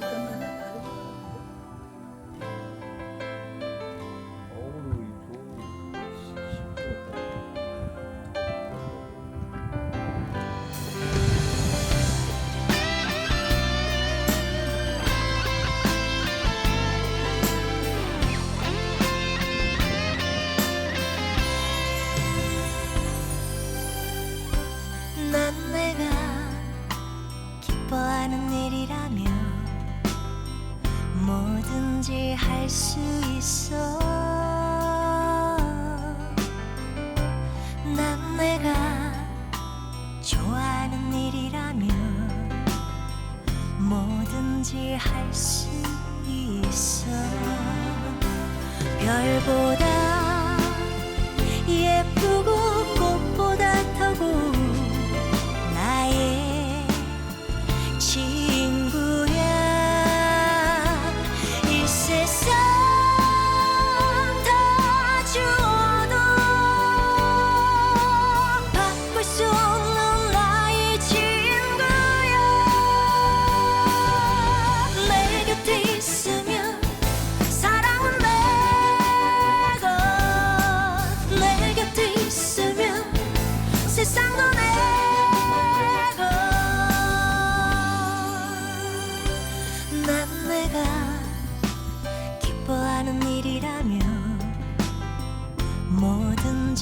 난 기뻐하는 일이라면 뭐든지 할 수 있어. 난 내가 좋아하는 일이라면 뭐든지 할 수 있어. 별보다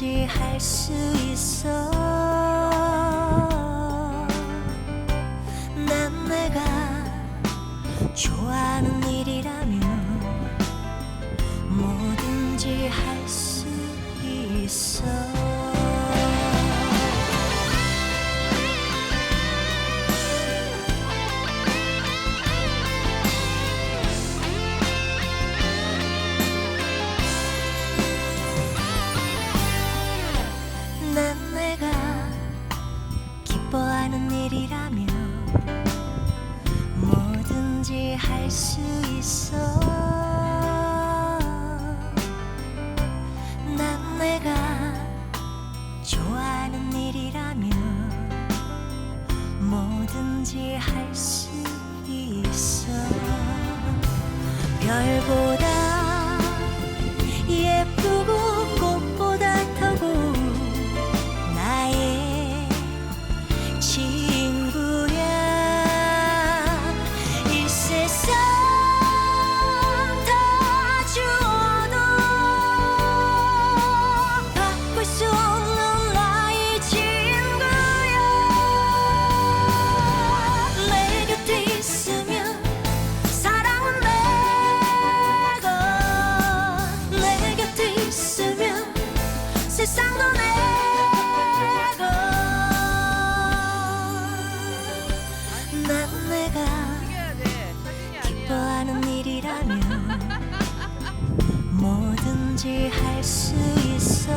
뭐든지 할 수 있어. 난 내가 좋아하는 일이라면 뭐든지 할 수 있어 할 수 있어. 난 내가 좋아하는 일이라면 뭐든지 할 수 있어. 별보다 뭐든지 할 수 있어.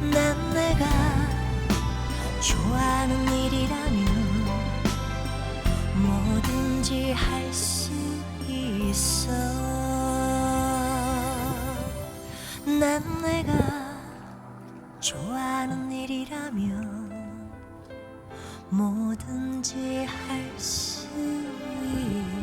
난 내가 좋아하는 일이라면 뭐든지 할 수 있어. 난 내가 좋아하는 일이라면 뭐든지 할 수 있어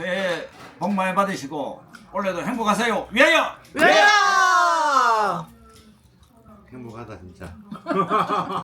새해 복 많이 받으시고 올해도 행복하세요. 위하여! 왜요? 행복하다 진짜.